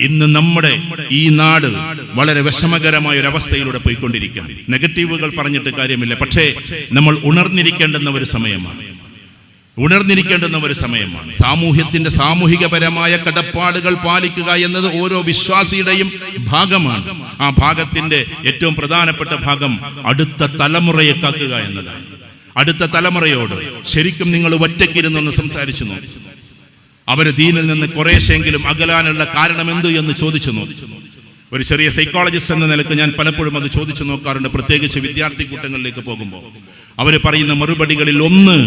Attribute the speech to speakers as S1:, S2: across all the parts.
S1: ഇന്ന് നമ്മുടെ ഈ നാട് വളരെ വിഷമകരമായ ഒരു അവസ്ഥയിലൂടെ പോയിക്കൊണ്ടിരിക്കുകയാണ്. നെഗറ്റീവുകൾ പറഞ്ഞിട്ട് കാര്യമില്ല. പക്ഷേ നമ്മൾ ഉണർന്നിരിക്കേണ്ടുന്ന ഒരു സമയമാണ്. ഉണർന്നിരിക്കേണ്ടുന്ന ഒരു സമയമാണ്. സാമൂഹ്യത്തിന്റെ സാമൂഹികപരമായ കടപ്പാടുകൾ പാലിക്കുക എന്നത് ഓരോ വിശ്വാസിയുടെയും ഭാഗമാണ്. ആ ഭാഗത്തിന്റെ ഏറ്റവും പ്രധാനപ്പെട്ട ഭാഗം അടുത്ത തലമുറയെ കാക്കുക എന്നതാണ്. അടുത്ത തലമുറയോട് ശരിക്കും നിങ്ങൾ ഒറ്റയ്ക്കിരുന്നൊന്ന് സംസാരിച്ചു നോക്കി. അവർ ദീനിൽ നിന്ന് കുറേശ്ശെങ്കിലും അകലാനുള്ള കാരണം എന്ത് എന്ന് ചോദിച്ചു നോക്കി. ഒരു ചെറിയ സൈക്കോളജിസ്റ്റ് എന്ന നിലയ്ക്ക് ഞാൻ പലപ്പോഴും അത് ചോദിച്ചു നോക്കാറുണ്ട്. പ്രത്യേകിച്ച് വിദ്യാർത്ഥി കൂട്ടങ്ങളിലേക്ക് പോകുമ്പോൾ. അവർ പറയുന്ന മറുപടികളിൽ ഒന്ന്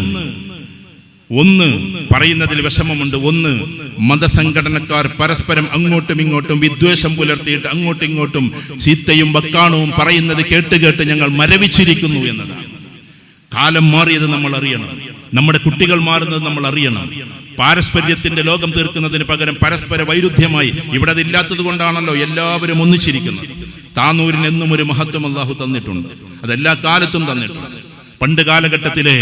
S1: ഒന്ന് പറയുന്നതിൽ വിഷമമുണ്ട്. ഒന്ന് മതസംഘടനക്കാർ പരസ്പരം അങ്ങോട്ടും ഇങ്ങോട്ടും വിദ്വേഷം പുലർത്തിയിട്ട് അങ്ങോട്ടും ഇങ്ങോട്ടും ചീത്തയും വക്കാണവും പറയുന്നത് കേട്ട് കേട്ട് ഞങ്ങൾ മരവിച്ചിരിക്കുന്നു എന്നതാണ്. കാലം മാറിയത് നമ്മൾ അറിയണം. നമ്മുടെ കുട്ടികൾ മാറുന്നത് നമ്മൾ അറിയണം. പാരസ്പര്യത്തിന്റെ ലോകം തീർക്കുന്നതിന് പകരം പരസ്പര വൈരുദ്ധ്യമായി. ഇവിടെ അതില്ലാത്തത് കൊണ്ടാണല്ലോ എല്ലാവരും ഒന്നിച്ചിരിക്കുന്നത്. താനൂരിന് എന്നും ഒരു മഹത്വം അള്ളാഹു തന്നിട്ടുണ്ട്. അതെല്ലാ കാലത്തും തന്നിട്ടുണ്ട്. പണ്ട് കാലഘട്ടത്തിലെ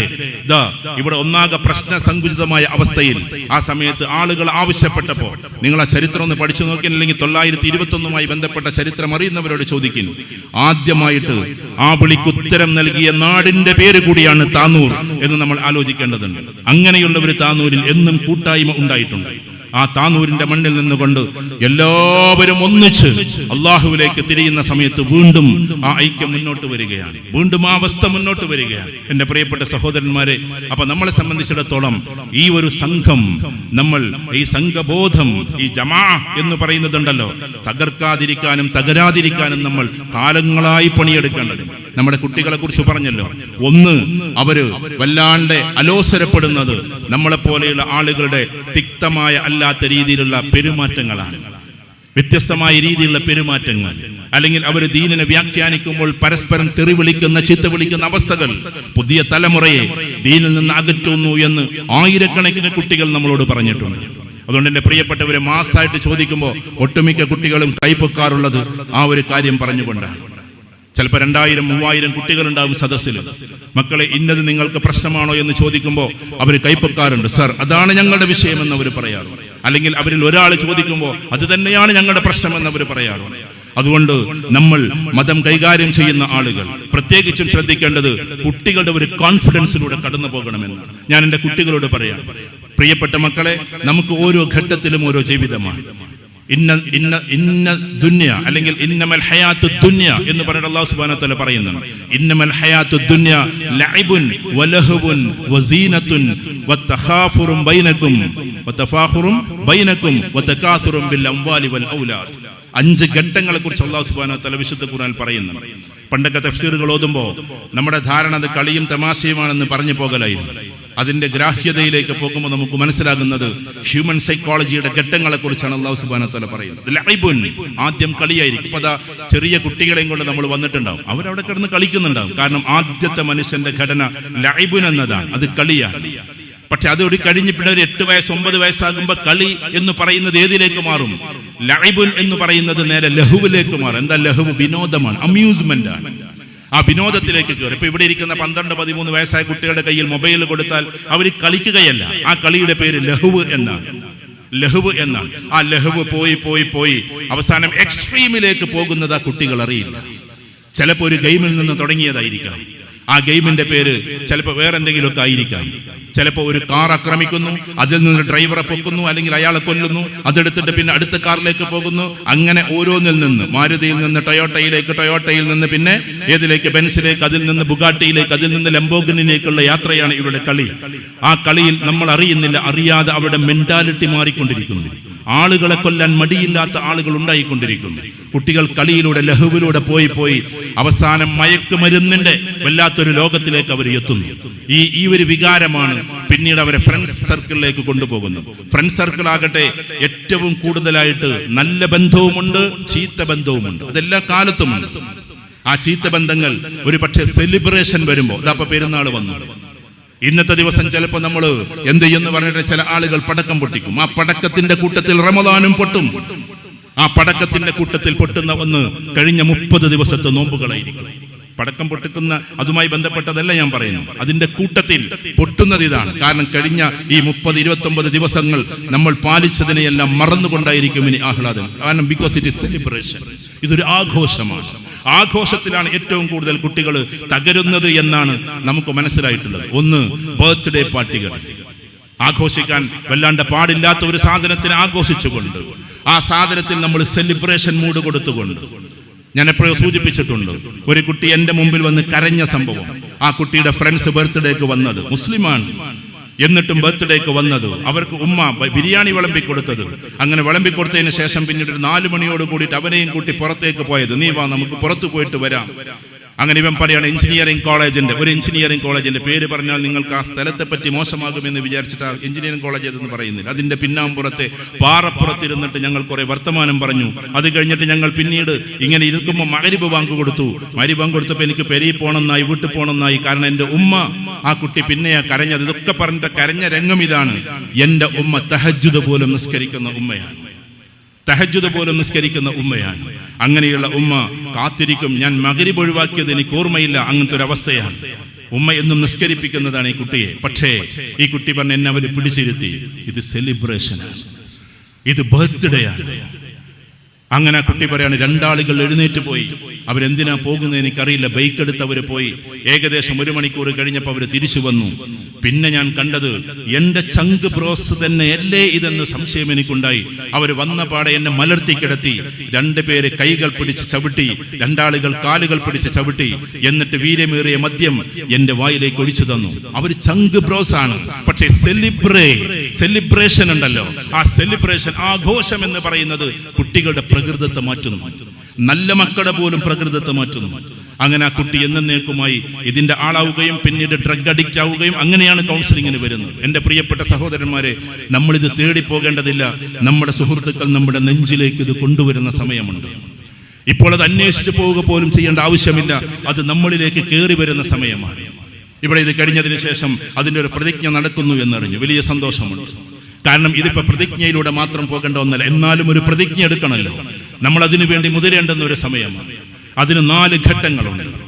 S1: ഇതാ ഇവിടെ ഒന്നാകെ പ്രശ്ന സങ്കുചിതമായ അവസ്ഥയിൽ ആ സമയത്ത് ആളുകൾ ആവശ്യപ്പെട്ടപ്പോൾ നിങ്ങൾ ആ ചരിത്രം ഒന്ന് പഠിച്ചു നോക്കിയില്ലെങ്കിൽ തൊള്ളായിരത്തി ഇരുപത്തി ഒന്നുമായി ബന്ധപ്പെട്ട ചരിത്രം അറിയുന്നവരോട് ചോദിക്കും ആദ്യമായിട്ട് ആ വിളിക്ക് ഉത്തരം നൽകിയ നാടിന്റെ പേര് കൂടിയാണ് താനൂർ എന്ന് നമ്മൾ ആലോചിക്കേണ്ടതുണ്ട്. അങ്ങനെയുള്ള ഒരു താനൂരിൽ എന്നും കൂട്ടായ്മ ഉണ്ടായിട്ടുണ്ട്. ആ താനൂരിന്റെ മണ്ണിൽ നിന്നുകൊണ്ട് എല്ലാവരും ഒന്നിച്ച് അള്ളാഹുവിലേക്ക് തിരിയുന്ന സമയത്ത് വീണ്ടും ആ ഐക്യം മുന്നോട്ട് വരികയാണ്. വീണ്ടും ആ അവസ്ഥ മുന്നോട്ട് വരികയാണ്. എന്റെ പ്രിയപ്പെട്ട സഹോദരന്മാരെ അപ്പൊ നമ്മളെ സംബന്ധിച്ചിടത്തോളം ഈ ഒരു സംഘം നമ്മൾ ഈ സംഘബോധം ഈ ജമാ എന്ന് പറയുന്നതുണ്ടല്ലോ. തകർക്കാതിരിക്കാനും തകരാതിരിക്കാനും നമ്മൾ കാലങ്ങളായി പണിയെടുക്കേണ്ടത് നമ്മുടെ കുട്ടികളെ കുറിച്ച് പറഞ്ഞല്ലോ. ഒന്ന് അവർ വല്ലാണ്ട് അലോസരപ്പെടുന്നത് നമ്മളെ പോലെയുള്ള ആളുകളുടെ തിക്തമായ അല്ലാത്ത രീതിയിലുള്ള പെരുമാറ്റങ്ങളാണ്. വ്യത്യസ്തമായ രീതിയിലുള്ള പെരുമാറ്റങ്ങൾ. അല്ലെങ്കിൽ അവർ ദീനിനെ വ്യാഖ്യാനിക്കുമ്പോൾ പരസ്പരം തെറി വിളിക്കുന്ന ചീത്ത വിളിക്കുന്ന അവസ്ഥകൾ. പുതിയ തലമുറയെ ദീനിൽ നിന്ന് അകറ്റുന്നു എന്ന് ആയിരക്കണക്കിന് കുട്ടികൾ നമ്മളോട് പറഞ്ഞിട്ടുണ്ട്. അതുകൊണ്ട് എന്റെ പ്രിയപ്പെട്ടവരെ മാസമായിട്ട് ചോദിക്കുമ്പോൾ ഒട്ടുമിക്ക കുട്ടികളും കൈപ്പൊക്കാറുള്ളത് ആ ഒരു കാര്യം പറഞ്ഞുകൊണ്ടാണ്. ചിലപ്പോൾ രണ്ടായിരം മൂവായിരം കുട്ടികളുണ്ടാവും സദസ്സിൽ. മക്കളെ ഇന്നത് നിങ്ങൾക്ക് പ്രശ്നമാണോ എന്ന് ചോദിക്കുമ്പോൾ അവർ കൈപ്പൊക്കാറുണ്ട് സർ അതാണ് ഞങ്ങളുടെ വിഷയമെന്ന് അവർ പറയാറുണ്ട് അല്ലെങ്കിൽ അവരിൽ ഒരാൾ ചോദിക്കുമ്പോൾ അത് തന്നെയാണ് ഞങ്ങളുടെ പ്രശ്നമെന്ന് അവർ പറയാറുണ്ട് അതുകൊണ്ട് നമ്മൾ മതം കൈകാര്യം ചെയ്യുന്ന ആളുകൾ പ്രത്യേകിച്ചും ശ്രദ്ധിക്കേണ്ടത് കുട്ടികളുടെ ഒരു കോൺഫിഡൻസിലൂടെ കടന്നു പോകണമെന്നാണ് ഞാൻ എന്റെ കുട്ടികളോട് പറയാം. പ്രിയപ്പെട്ട മക്കളെ നമുക്ക് ഓരോ ഘട്ടത്തിലും ഓരോ ജീവിതമാണ്. ഇന്ന ഇന്ന ഇന്ന ദുന്യ അല്ലെങ്കിൽ ഇന്നമൽ ഹയാത്ത് ദുന്യ എന്ന് പറഞ്ഞിട്ട് അല്ലാഹു സുബ്ഹാനഹു വതആല പറയുന്നുണ്ട്. ഇന്നമൽ ഹയാത്ത് ദുന്യ ലൈബുൻ വലഹുബുൻ വസീനത്തുൻ വതഖാഫുറും ബൈനക്കും വതഫാഖുറും ബൈനക്കും വതകാസുറും ബിൽ അംവാലി വൽ ഔലാദ്. അഞ്ച് ഘട്ടങ്ങളെ കുറിച്ച് അള്ളാഹു സുബ്ഹാനഹു വതആല വിശുദ്ധ ഖുർആൻ പറയുന്നുണ്ട്. പണ്ടൊക്കെ തഫ്സീറുകൾ ഓതുമ്പോൾ നമ്മുടെ ധാരണ അത് കളിയും തമാശയുമാണെന്ന് പറഞ്ഞു പോകലായിരുന്നു. അതിന്റെ ഗ്രാഹ്യതയിലേക്ക് പോകുമ്പോൾ നമുക്ക് മനസ്സിലാകുന്നത് ഹ്യൂമൻ സൈക്കോളജിയുടെ ഘട്ടങ്ങളെ കുറിച്ചാണ് അള്ളാഹു സുബാന തല പറയുന്നത്. ആദ്യം കളിയായിരിക്കും. ഇപ്പൊ അതാ ചെറിയ കുട്ടികളെയും കൊണ്ട് നമ്മൾ വന്നിട്ടുണ്ടാവും. അവരവിടെ കിടന്ന് കളിക്കുന്നുണ്ടാവും. കാരണം ആദ്യത്തെ മനുഷ്യന്റെ ഘടന ലൈബുൻ എന്നതാണ്. അത് കളിയാണ് പക്ഷെ അതോട് കഴിഞ്ഞ് പിന്നെ ഒരു എട്ട് വയസ്സ് ഒമ്പത് വയസ്സാകുമ്പോൾ കളി എന്ന് പറയുന്നത് ഏതിലേക്ക് മാറും? ലൈബുൻ എന്ന് പറയുന്നത് നേരെ ലഹുവിലേക്ക് മാറും. എന്താ? ലഹുവ് വിനോദമാണ് അമ്യൂസ്മെന്റ് ആണ്. ആ വിനോദത്തിലേക്ക് കയറി. ഇപ്പൊ ഇവിടെ ഇരിക്കുന്ന പന്ത്രണ്ട് പതിമൂന്ന് വയസ്സായ കുട്ടികളുടെ കയ്യിൽ മൊബൈൽ കൊടുത്താൽ അവർ കളിക്കുകയല്ല. ആ കളിയുടെ പേര് ലഹുവ് എന്നാണ്. ലഹുവ് എന്നാണ്. ആ ലഹുവ് പോയി പോയി പോയി. അവസാനം എക്സ്ട്രീമിലേക്ക് പോകുന്നത് ആ കുട്ടികൾ അറിയില്ല. ചിലപ്പോൾ ഒരു ഗെയിമിൽ നിന്ന് തുടങ്ങിയതായിരിക്കാം. ആ ഗെയിമിന്റെ പേര് ചിലപ്പോൾ വേറെ എന്തെങ്കിലുമൊക്കെ ആയിരിക്കാം. ചിലപ്പോൾ ഒരു കാർ ആക്രമിക്കുന്നു അതിൽ നിന്ന് ഡ്രൈവറെ പൊക്കുന്നു അല്ലെങ്കിൽ അയാളെ കൊല്ലുന്നു അതെടുത്തിട്ട് പിന്നെ അടുത്ത കാറിലേക്ക് പോകുന്നു. അങ്ങനെ ഓരോന്നിൽ നിന്ന് മാരുതിയിൽ നിന്ന് ടൊയോട്ടയിലേക്ക് ടൊയോട്ടയിൽ നിന്ന് പിന്നെ ഏതിലേക്ക് ബെൻസിലേക്ക് അതിൽ നിന്ന് ബുഗാട്ടിയിലേക്ക് അതിൽ നിന്ന് ലംബോഗനിലേക്കുള്ള യാത്രയാണ് ഇവരുടെ കളി. ആ കളിയിൽ നമ്മൾ അറിയുന്നില്ല അറിയാതെ അവരുടെ മെന്റാലിറ്റി മാറിക്കൊണ്ടിരിക്കുന്നു. ആളുകളെ കൊല്ലാൻ മടിയില്ലാത്ത ആളുകൾ ഉണ്ടായിക്കൊണ്ടിരിക്കുന്നു. കുട്ടികൾ കളിയിലൂടെ ലഹുവിലൂടെ പോയി പോയി അവസാനം മയക്കുമരുന്നിന്റെ വല്ലാത്തൊരു ലോകത്തിലേക്ക് അവർ എത്തുന്നു. ഈ ഈ ഒരു വികാരമാണ് പിന്നീട് അവരെ ഫ്രണ്ട്സ് സർക്കിളിലേക്ക് കൊണ്ടുപോകുന്നു ഫ്രണ്ട് സർക്കിൾ ആകട്ടെ ഏറ്റവും കൂടുതലായിട്ട് നല്ല ബന്ധവുമുണ്ട് ചീത്ത ബന്ധവുമുണ്ട്. അതെല്ലാ കാലത്തും ആ ചീത്ത ബന്ധങ്ങൾ ഒരു പക്ഷേ സെലിബ്രേഷൻ വരുമ്പോൾ അതപ്പോ പെരുന്നാൾ വന്നു. ഇന്നത്തെ ദിവസം ചിലപ്പോൾ നമ്മൾ എന്ത് ചെയ്യുന്നു പറഞ്ഞിട്ട് ചില ആളുകൾ പടക്കം പൊട്ടിക്കും. ആ പടക്കത്തിന്റെ കൂട്ടത്തിൽ റമദാനും പൊട്ടും. ആ പടക്കത്തിന്റെ കൂട്ടത്തിൽ പൊട്ടുന്ന ഒന്ന് കഴിഞ്ഞ മുപ്പത് ദിവസത്തെ നോമ്പുകളായിരിക്കും. പടക്കം പൊട്ടിക്കുന്ന അതുമായി ബന്ധപ്പെട്ടതല്ല ഞാൻ പറയുന്നു അതിന്റെ കൂട്ടത്തിൽ പൊട്ടുന്നത് ഇതാണ്. കാരണം കഴിഞ്ഞ ഈ മുപ്പത് ഇരുപത്തി ദിവസങ്ങൾ നമ്മൾ പാലിച്ചതിനെയെല്ലാം മറന്നുകൊണ്ടായിരിക്കും ഇനി ആഹ്ലാദം. കാരണം ബിക്കോസ് ഇറ്റ് ഇസ് സെലിബ്രേഷൻ ഇതൊരു ആഘോഷമാണ്. ആഘോഷത്തിലാണ് ഏറ്റവും കൂടുതൽ കുട്ടികൾ തകരുന്നത് എന്നാണ് നമുക്ക് മനസ്സിലായിട്ടുള്ളത്. ഒന്ന് ബർത്ത്ഡേ പാർട്ടികൾ ആഘോഷിക്കാൻ വല്ലാണ്ട് പാടില്ലാത്ത ഒരു സാധനത്തിന് ആഘോഷിച്ചുകൊണ്ട് ആ സാധനത്തിൽ നമ്മൾ സെലിബ്രേഷൻ മൂഡ് കൊടുത്തുകൊണ്ട് ഞാൻ എപ്പോഴും സൂചിപ്പിച്ചിട്ടുണ്ട്. ഒരു കുട്ടി എന്റെ മുമ്പിൽ വന്ന് കരഞ്ഞ സംഭവം. ആ കുട്ടിയുടെ ഫ്രണ്ട്സ് ബർത്ത്ഡേക്ക് വന്നത് മുസ്ലിമാണ്. എന്നിട്ടും ബർത്ത്ഡേക്ക് വന്നത് അവർക്ക് ഉമ്മ ബിരിയാണി വിളമ്പി കൊടുത്തത്. അങ്ങനെ വിളമ്പി കൊടുത്തതിന് ശേഷം പിന്നീട് ഒരു നാല് മണിയോട് കൂടിയിട്ട് അവനെയും കൂട്ടി പുറത്തേക്ക് പോയത്. നീ വാ നമുക്ക് പുറത്തു പോയിട്ട് വരാം. അങ്ങനെ ഇവൻ പറയാണ് എഞ്ചിനീയറിംഗ് കോളേജിന്റെ ഒരു എഞ്ചിനീയറിംഗ് കോളേജിന്റെ പേര് പറഞ്ഞാൽ നിങ്ങൾക്ക് ആ സ്ഥലത്തെ പറ്റി മോശമാകുമെന്ന് വിചാരിച്ചിട്ട് എഞ്ചിനീയറിംഗ് കോളേജ് എന്ന് പറയുന്നില്ല അതിന്റെ പിന്നാമ്പുറത്തെ പാറപ്പുറത്തിരുന്നിട്ട് ഞങ്ങൾ കുറെ വർത്തമാനം പറഞ്ഞു. അത് കഴിഞ്ഞിട്ട് ഞങ്ങൾ പിന്നീട് ഇങ്ങനെ ഇരിക്കുമ്പോൾ മകരിബ് ബാങ്ക് കൊടുത്തു. മരി ബാങ്ക് കൊടുത്തപ്പോൾ എനിക്ക് പെരി പോണെന്നായി വീട്ടിൽ പോണെന്നായി. കാരണം എന്റെ ഉമ്മ ആ കുട്ടി പിന്നെയാ കരഞ്ഞത്. ഇതൊക്കെ പറഞ്ഞിട്ട് കരഞ്ഞ രംഗം ഇതാണ്. എന്റെ ഉമ്മ തഹജുദ് പോലും നിസ്കരിക്കുന്ന ഉമ്മയാണ്. തഹജുദ് പോലും നിസ്കരിക്കുന്ന ഉമ്മയാണ്. അങ്ങനെയുള്ള ഉമ്മ കാത്തിരിക്കും. ഞാൻ മകരിബ് ഒഴിവാക്കിയത് എനിക്ക് ഓർമ്മയില്ല. അങ്ങനത്തെ ഒരു അവസ്ഥയാണ് ഉമ്മ എന്നും നിഷ്കരിപ്പിക്കുന്നതാണ് ഈ കുട്ടിയെ. പക്ഷേ ഈ കുട്ടി പറഞ്ഞ എന്നെ അവർ പിടിച്ചിരുത്തി. ഇത് സെലിബ്രേഷനാണ് ഇത് ബർത്ത്ഡേ ആണ്. അങ്ങനെ കുട്ടി പറയാണ് രണ്ടാളുകൾ എഴുന്നേറ്റ് പോയി. അവരെന്തിനാ പോകുന്നത് എനിക്കറിയില്ല. ബൈക്ക് എടുത്ത് അവർ പോയി. ഏകദേശം ഒരു മണിക്കൂർ കഴിഞ്ഞപ്പോൾ അവർ തിരിച്ചു വന്നു. പിന്നെ ഞാൻ കണ്ടത് എന്റെ ചങ്ക് ബ്രോസ് തന്നെ അല്ലേ ഇതെന്ന് സംശയം എനിക്കുണ്ടായി. അവർ വന്ന പാടെ എന്നെ മലർത്തി കിടത്തി. രണ്ടുപേര് കൈകൾ പിടിച്ച് ചവിട്ടി രണ്ടാളുകൾ കാലുകൾ പിടിച്ച് ചവിട്ടി. എന്നിട്ട് വീര്യമേറിയ മദ്യം എന്റെ വായിലേക്ക് ഒഴിച്ചു തന്നു. അവർ ചങ്ക് ബ്രോസ് ആണ്. പക്ഷേ സെലിബ്രേ സെലിബ്രേഷൻ ഉണ്ടല്ലോ. ആ സെലിബ്രേഷൻ ആഘോഷം എന്ന് പറയുന്നത് കുട്ടികളുടെ പ്രകൃതത്തെ മാറ്റുന്നു. നല്ല മക്കളെ പോലും പ്രകൃതത്തെ മാറ്റുന്നു. അങ്ങനെ ആ കുട്ടി എന്നേക്കുമായി ഇതിന്റെ ആളാവുകയും പിന്നീട് ഡ്രഗ് അഡിക്റ്റ് ആവുകയും അങ്ങനെയാണ് കൗൺസിലിങ്ങിന് വരുന്നത്. എന്റെ പ്രിയപ്പെട്ട സഹോദരന്മാരെ നമ്മളിത് തേടി പോകേണ്ടതില്ല. നമ്മുടെ സുഹൃത്തുക്കൾ നമ്മുടെ നെഞ്ചിലേക്ക് ഇത് കൊണ്ടുവരുന്ന സമയമുണ്ട്. ഇപ്പോൾ അത് അന്വേഷിച്ചു പോവുക പോലും ചെയ്യേണ്ട ആവശ്യമില്ല. അത് നമ്മളിലേക്ക് കയറി വരുന്ന സമയമാണ്. ഇവിടെ ഇത് കഴിഞ്ഞതിന് ശേഷം അതിന്റെ ഒരു പ്രതിജ്ഞ നടക്കുന്നു എന്നറിഞ്ഞു. വലിയ സന്തോഷമുണ്ട്. കാരണം ഇതിപ്പോ പ്രതിജ്ഞയിലൂടെ മാത്രം പോകേണ്ട ഒന്നല്ല. എന്നാലും ഒരു പ്രതിജ്ഞ എടുക്കണമല്ലോ നമ്മൾ അതിനു വേണ്ടി മുതിരേണ്ടുന്ന ഒരു സമയമാണ്. അതിന് നാല് ഘട്ടങ്ങളുണ്ട്.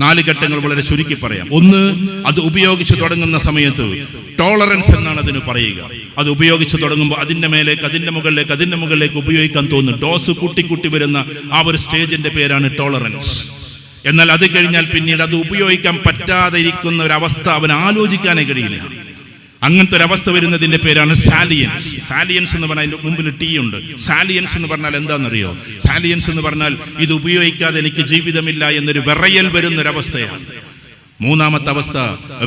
S1: നാല് ഘട്ടങ്ങൾ വളരെ ചുരുക്കി പറയാം. ഒന്ന് അത് ഉപയോഗിച്ച് തുടങ്ങുന്ന സമയത്ത് ടോളറൻസ് എന്നാണ് അതിന് പറയുക. അത് ഉപയോഗിച്ച് തുടങ്ങുമ്പോൾ അതിന്റെ മേലേക്ക് അതിന്റെ മുകളിലേക്ക് അതിന്റെ മുകളിലേക്ക് ഉപയോഗിക്കാൻ തോന്നും. ഡോസ് കൂട്ടി കൂട്ടി വരുന്ന ആ ഒരു സ്റ്റേജിന്റെ പേരാണ് ടോളറൻസ് എന്നാൽ അത് കഴിഞ്ഞാൽ പിന്നീട് അത് ഉപയോഗിക്കാൻ പറ്റാതിരിക്കുന്ന ഒരു അവസ്ഥ അവൻ ആലോചിക്കാനേ കഴിയില്ല. അങ്ങനത്തെ ഒരു അവസ്ഥ വരുന്നതിന്റെ പേരാണ് സാലിയൻസ് സാലിയൻസ് എന്ന് പറഞ്ഞാൽ അതിന്റെ മുമ്പിൽ ടീ ഉണ്ട്. സാലിയൻസ് എന്ന് പറഞ്ഞാൽ എന്താണെന്നറിയോ? സാലിയൻസ് എന്ന് പറഞ്ഞാൽ ഇത് ഉപയോഗിക്കാതെ എനിക്ക് ജീവിതമില്ല എന്നൊരു വിറയൽ വരുന്നൊരവസ്ഥയാണ്. മൂന്നാമത്തെ അവസ്ഥ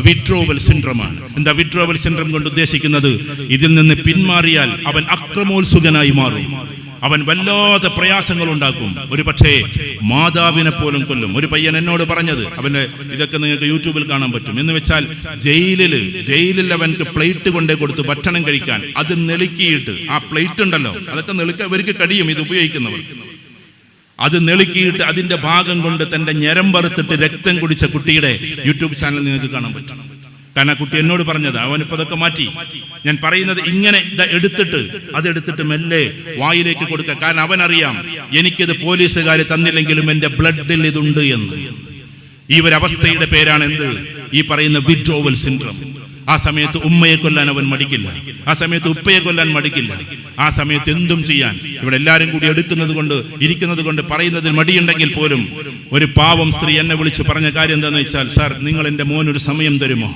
S1: വിട്രോവൽ സിൻഡ്രമാണ് എന്താ വിഡ്രോവൽ സിൻഡ്രം കൊണ്ട് ഉദ്ദേശിക്കുന്നത്? ഇതിൽ നിന്ന് പിന്മാറിയാൽ അവൻ അക്രമോത്സുകനായി മാറും. അവൻ വല്ലാത്ത പ്രയാസങ്ങൾ ഉണ്ടാക്കും ഒരു പക്ഷേ മാതാവിനെ പോലും കൊല്ലും. ഒരു പയ്യൻ എന്നോട് പറഞ്ഞത് അവന്റെ ഇതൊക്കെ നിങ്ങൾക്ക് യൂട്യൂബിൽ കാണാൻ പറ്റും. എന്ന് വെച്ചാൽ ജയിലിൽ ജയിലിൽ അവൻക്ക് പ്ലേറ്റ് കൊണ്ടേ കൊടുത്ത് ഭക്ഷണം കഴിക്കാൻ അത് നെളുക്കിയിട്ട് ആ പ്ലേറ്റ് ഉണ്ടല്ലോ അതൊക്കെ നെളുക്ക ഇവർക്ക് കടിയും ഇത് ഉപയോഗിക്കുന്നവർ. അത് നെളുക്കിയിട്ട് അതിന്റെ ഭാഗം കൊണ്ട് തന്റെ ഞരം ഞരമ്പറുത്തിട്ട് രക്തം കുടിച്ച കുട്ടിയുടെ യൂട്യൂബ് ചാനൽ നിങ്ങൾക്ക് കാണാൻ പറ്റും. കാരണം ആ കുട്ടി എന്നോട് പറഞ്ഞത് അവനിപ്പോ അതൊക്കെ മാറ്റി. ഞാൻ പറയുന്നത് ഇങ്ങനെ എടുത്തിട്ട് അതെടുത്തിട്ട് മെല്ലെ വായിലേക്ക് കൊടുക്കുക കാരണം അറിയാം എനിക്കിത് പോലീസുകാർ തന്നില്ലെങ്കിലും എന്റെ ബ്ലഡിൽ ഇതുണ്ട് എന്ന്. ഈ ഒരു അവസ്ഥയുടെ പേരാണ് എന്ത്? ഈ പറയുന്ന വിഡ്രോവൽ സിൻഡ്രം. ആ സമയത്ത് ഉമ്മയെ കൊല്ലാൻ അവൻ മടിക്കില്ല. ആ സമയത്ത് ഉപ്പയെ കൊല്ലാൻ മടിക്കില്ല. ആ സമയത്ത് എന്തും ചെയ്യാൻ. ഇവിടെ എല്ലാവരും കൂടി എടുക്കുന്നത് കൊണ്ട് ഇരിക്കുന്നത് കൊണ്ട് പറയുന്നതിൽ മടിയുണ്ടെങ്കിൽ പോലും ഒരു പാവം സ്ത്രീ എന്നെ വിളിച്ച് പറഞ്ഞ കാര്യം എന്താണെന്ന് വെച്ചാൽ സാർ നിങ്ങൾ എന്റെ മോനൊരു സമയം തരുമോ?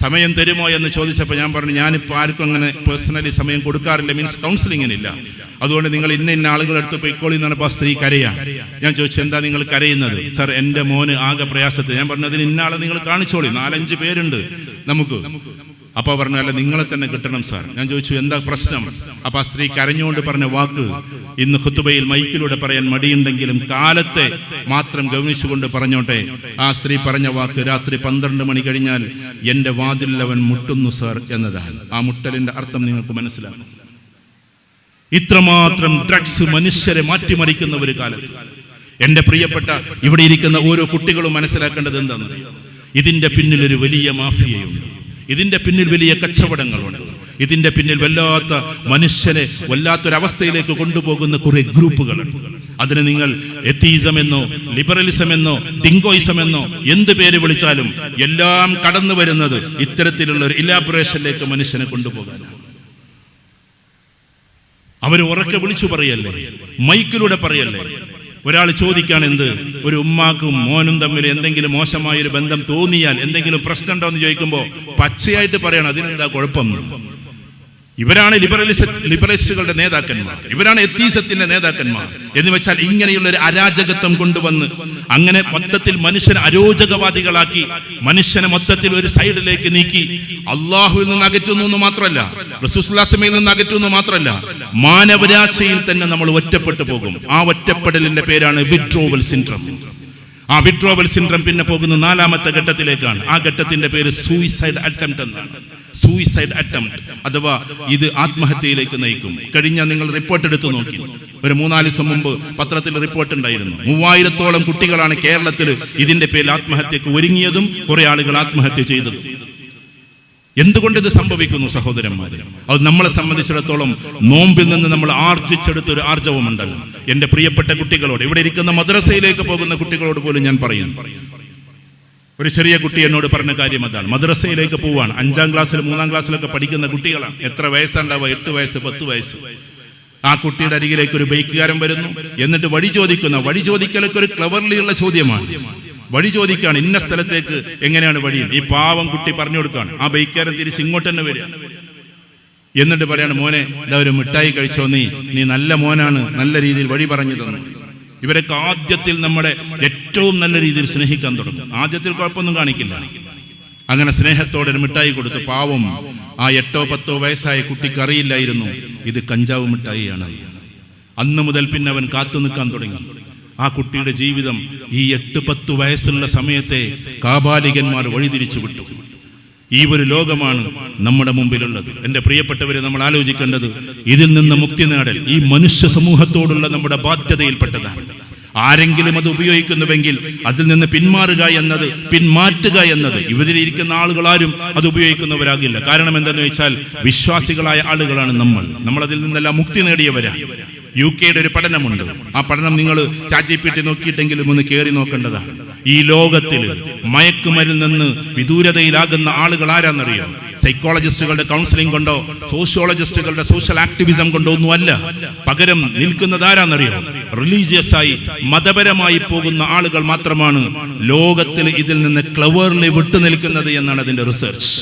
S1: സമയം തരുമോ എന്ന് ചോദിച്ചപ്പോൾ ഞാൻ പറഞ്ഞു ഞാനിപ്പോൾ ആർക്കും അങ്ങനെ പേഴ്സണലി സമയം കൊടുക്കാറില്ല മീൻസ് കൗൺസിലിങ്ങിനില്ല അതുകൊണ്ട് നിങ്ങൾ ഇന്ന ഇന്ന ആളുകളെടുത്ത് പോയി എന്ന് പറഞ്ഞപ്പോൾ സ്ത്രീ കരയാ. ഞാൻ ചോദിച്ചു എന്താ നിങ്ങൾ കരയുന്നത്? സർ എന്റെ മോന് ആകെ പ്രയാസത്തിൽ. ഞാൻ പറഞ്ഞു അതിന് ഇന്ന ആളെ നിങ്ങൾ കാണിച്ചോളി. നാലഞ്ച് പേരുണ്ട് നമുക്ക്. അപ്പൊ പറഞ്ഞു അല്ല നിങ്ങളെ തന്നെ കിട്ടണം സാർ. ഞാൻ ചോദിച്ചു എന്താ പ്രശ്നം? അപ്പൊ ആ സ്ത്രീ കരഞ്ഞുകൊണ്ട് പറഞ്ഞ വാക്ക് ഇന്ന് ഹുത്തുബയിൽ മൈക്കിലൂടെ പറയാൻ മടിയുണ്ടെങ്കിലും കാലത്തെ മാത്രം ഗവനിച്ചുകൊണ്ട് പറഞ്ഞോട്ടെ. ആ സ്ത്രീ പറഞ്ഞ വാക്ക് രാത്രി പന്ത്രണ്ട് മണി കഴിഞ്ഞാൽ എന്റെ വാതിലിൽ അവൻ മുട്ടുന്നു സാർ എന്നതാണ്. ആ മുട്ടലിന്റെ അർത്ഥം നിങ്ങൾക്ക് മനസ്സിലാകും. ഇത്രമാത്രം ഡ്രഗ്സ് മനുഷ്യരെ മാറ്റിമറിക്കുന്ന ഒരു കാലത്ത് എന്റെ പ്രിയപ്പെട്ട ഇവിടെ ഇരിക്കുന്ന ഓരോ കുട്ടികളും മനസ്സിലാക്കേണ്ടത് എന്താണ്? പിന്നിൽ ഒരു വലിയ മാഫിയയുണ്ട്. ഇതിന്റെ പിന്നിൽ വലിയ കച്ചവടങ്ങളുണ്ട്. ഇതിന്റെ പിന്നിൽ വല്ലാത്ത മനുഷ്യനെ വല്ലാത്തൊരവസ്ഥയിലേക്ക് കൊണ്ടുപോകുന്ന കുറെ ഗ്രൂപ്പുകളുണ്ട്. അതിന് നിങ്ങൾ എത്തീസം എന്നോ ലിബറലിസം എന്നോ തിങ്കോയിസം എന്നോ എന്ത് പേര് വിളിച്ചാലും എല്ലാം കടന്നു വരുന്നത് ഇത്തരത്തിലുള്ള ഒരു ഇലാബറേഷനിലേക്ക് മനുഷ്യനെ കൊണ്ടുപോകാനാണ്. അവർ ഉറക്കെ വിളിച്ചു പറയല്ലേ? മൈക്കിലൂടെ പറയല്ലേ? ഒരാൾ ചോദിക്കാൻ എന്ത്? ഒരു ഉമ്മാക്കും മോനും തമ്മിൽ എന്തെങ്കിലും മോശമായ ഒരു ബന്ധം തോന്നിയാൽ എന്തെങ്കിലും പ്രശ്നം ഉണ്ടോ എന്ന് ചോദിക്കുമ്പോൾ പച്ചയായിട്ട് പറയണം അതിനെന്താ കുഴപ്പം? ഇവരാണ് ലിബറലിസ ലിബറലിസ്റ്റുകളുടെ നേതാക്കന്മാർ. ഇവരാണ് എത്തീസത്തിന്റെ നേതാക്കന്മാർ. എന്ന് വെച്ചാൽ ഇങ്ങനെയുള്ള ഒരു അരാജകത്വം കൊണ്ടുവന്ന് അങ്ങനെ മൊത്തത്തിൽ മനുഷ്യനെ അരോചകവാദികളാക്കി മനുഷ്യനെ മൊത്തത്തിൽ ഒരു സൈഡിലേക്ക് നീക്കി അള്ളാഹുവിൽ നിന്ന് അകറ്റുന്നു എന്ന് മാത്രമല്ല റസൂസ്ലാസമയിൽ നിന്ന് അകറ്റുന്നു മാത്രമല്ല മാനവരാശയിൽ തന്നെ നമ്മൾ ഒറ്റപ്പെട്ടു പോകും. ആ ഒറ്റപ്പെടലിന്റെ പേരാണ് വിഡ്രോവൽ സിൻഡ്രം ആ വിഡ്രോവൽ സിൻഡ്രം പിന്നെ പോകുന്ന നാലാമത്തെ ഘട്ടത്തിലേക്കാണ്. ആ ഘട്ടത്തിന്റെ പേര് സൂയിസൈഡ് അറ്റംപ്റ്റ് എന്നാണ്. സൂയിസൈഡ് അറ്റംപ്റ്റ് അഥവാ ഇത് ആത്മഹത്യയിലേക്ക് നയിക്കും. കഴിഞ്ഞ നിങ്ങൾ റിപ്പോർട്ട് എടുത്തു നോക്കി. ഒരു മൂന്നാൽ ദിവസം മുമ്പ് പത്രത്തിൽ റിപ്പോർട്ട് ഉണ്ടായിരുന്നു. മൂവായിരത്തോളം കുട്ടികളാണ് കേരളത്തിൽ ഇതിന്റെ പേരിൽ ആത്മഹത്യക്ക് ഒരുങ്ങിയതും കുറെ ആളുകൾ ആത്മഹത്യ ചെയ്തതും. എന്തുകൊണ്ട് ഇത് സംഭവിക്കുന്നു സഹോദരന്മാരെ? അത് നമ്മളെ സംബന്ധിച്ചിടത്തോളം നോമ്പിൽ നിന്ന് നമ്മൾ ആർജിച്ചെടുത്ത ഒരു ആർജവമുണ്ടല്ലോ. എന്റെ പ്രിയപ്പെട്ട കുട്ടികളോട് ഇവിടെ ഇരിക്കുന്ന മദ്രസയിലേക്ക് പോകുന്ന കുട്ടികളോട് പോലും ഞാൻ പറയുന്നു. ഒരു ചെറിയ കുട്ടി എന്നോട് പറഞ്ഞ കാര്യം അതാണ്. മദ്രസയിലേക്ക് പോവാണ്. അഞ്ചാം ക്ലാസ്സിൽ മൂന്നാം ക്ലാസ്സിലൊക്കെ പഠിക്കുന്ന കുട്ടികളാണ്. എത്ര വയസ്സുണ്ടാവുക എട്ട് വയസ്സ് പത്ത് വയസ്സ്. ആ കുട്ടിയുടെ അരികിലേക്ക് ഒരു ബൈക്കുകാരൻ വരുന്നു. എന്നിട്ട് വഴി ചോദിക്കുന്ന വഴി ചോദിക്കലൊക്കെ ഒരു ക്ലവർലിയുള്ള ചോദ്യമാണ്. വഴി ചോദിക്കാണ് ഇന്ന സ്ഥലത്തേക്ക് എങ്ങനെയാണ് വഴി? ഈ പാവം കുട്ടി പറഞ്ഞു കൊടുക്കാണ്. ആ ബൈക്കുകാരൻ തിരിച്ച് ഇങ്ങോട്ട് തന്നെ വരിക. എന്നിട്ട് പറയാണ് മോനെ എന്താ ഒരു മിഠായി കഴിച്ചോ നീ? നീ നല്ല മോനാണ് നല്ല രീതിയിൽ വഴി പറഞ്ഞു തന്നു. ഇവരൊക്കെ ആദ്യത്തിൽ നമ്മുടെ ഏറ്റവും നല്ല രീതിയിൽ സ്നേഹിക്കാൻ തുടങ്ങും. ആദ്യത്തിൽ കുഴപ്പമൊന്നും കാണിക്കില്ല. അങ്ങനെ സ്നേഹത്തോടെ ഒരു മിഠായി കൊടുത്ത് പാവം ആ എട്ടോ പത്തോ വയസ്സായ കുട്ടിക്ക് അറിയില്ലായിരുന്നു ഇത് കഞ്ചാവ് മിഠായിയാണ്. അന്ന് മുതൽ പിന്നെ അവൻ കാത്തു നിൽക്കാൻ തുടങ്ങി. ആ കുട്ടിയുടെ ജീവിതം ഈ എട്ട് പത്ത് വയസ്സുള്ള സമയത്തെ കാബാലികന്മാർ വഴിതിരിച്ചു വിട്ടു. ഈ ഒരു ലോകമാണ് നമ്മുടെ മുമ്പിലുള്ളത്. എന്റെ പ്രിയപ്പെട്ടവരെ നമ്മൾ ആലോചിക്കേണ്ടത് ഇതിൽ നിന്ന് മുക്തി നേടൽ ഈ മനുഷ്യ സമൂഹത്തോടുള്ള നമ്മുടെ ബാധ്യതയിൽപ്പെട്ടതാണ്. ആരെങ്കിലും അത് ഉപയോഗിക്കുന്നുവെങ്കിൽ അതിൽ നിന്ന് പിന്മാറുക എന്നത് പിന്മാറ്റുക എന്നത് ഇവരിലിരിക്കുന്ന ആളുകളാരും അത് ഉപയോഗിക്കുന്നവരാകില്ല. കാരണം എന്തെന്ന് വെച്ചാൽ വിശ്വാസികളായ ആളുകളാണ് നമ്മൾ. നമ്മൾ അതിൽ നിന്നെല്ലാം മുക്തി നേടിയവരാണ് യു കെയുടെ ഒരു പഠനമുണ്ട്. ആ പഠനം നിങ്ങൾ ചാറ്റിപ്പിട്ടി നോക്കിയിട്ടെങ്കിലും ഒന്ന് കയറി നോക്കേണ്ടതാണ്. ഈ ലോകത്തിൽ മയക്കുമരിൽ നിന്ന് വിദൂരതയിലാകുന്ന ആളുകൾ ആരാന്നറിയാം? സൈക്കോളജിസ്റ്റുകളുടെ കൗൺസിലിംഗ് കൊണ്ടോ സോഷ്യോളജിസ്റ്റുകളുടെ സോഷ്യൽ ആക്ടിവിസം കൊണ്ടോ ഒന്നുമല്ല. പകരം നിൽക്കുന്നത് ആരാന്നറിയാം? റിലീജിയസ് ആയി മതപരമായി പോകുന്ന ആളുകൾ മാത്രമാണ് ലോകത്തിൽ ഇതിൽ നിന്ന് ക്ലവർലി വിട്ടു നിൽക്കുന്നത് എന്നാണ് അതിന്റെ റിസർച്ച്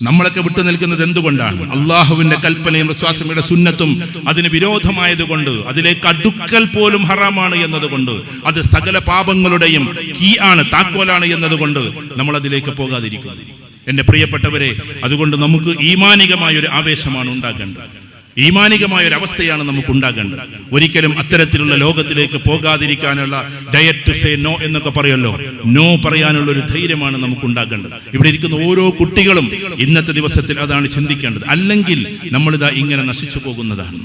S1: നമ്മളൊക്കെ വിട്ടു നിൽക്കുന്നത് എന്തുകൊണ്ടാണ്? അള്ളാഹുവിന്റെ കൽപ്പനയും വിശ്വാസയുടെ സുന്നത്തും അതിന് വിരോധമായതുകൊണ്ട് അതിലേക്ക് അടുക്കൽ പോലും ഹറാമാണ് എന്നതുകൊണ്ട് അത് സകല പാപങ്ങളുടെയും കീ ആണ് താക്കോലാണ് എന്നതുകൊണ്ട് നമ്മൾ അതിലേക്ക് പോകാതിരിക്കുക എന്റെ പ്രിയപ്പെട്ടവരെ അതുകൊണ്ട് നമുക്ക് ഈമാനികമായ ഒരു ആവേശമാണ് ഉണ്ടാകേണ്ടത്. ഈമാനികമായ ഒരു അവസ്ഥയാണ് നമുക്ക് ഉണ്ടാകേണ്ടത് ഒരിക്കലും അത്തരത്തിലുള്ള ലോകത്തിലേക്ക് പോകാതിരിക്കാനുള്ള ഡയറ്റ് ടു സേ നോ എന്നൊക്കെ പറയല്ലോ നോ പറയാനുള്ള ഒരു ധൈര്യമാണ് നമുക്ക് ഉണ്ടാകേണ്ടത് ഇവിടെ ഇരിക്കുന്ന ഓരോ കുട്ടികളും ഇന്നത്തെ ദിവസത്തിൽ അതാണ് ചിന്തിക്കേണ്ടത്. അല്ലെങ്കിൽ നമ്മളിതാ ഇങ്ങനെ നശിച്ചു പോകുന്നതാണ്.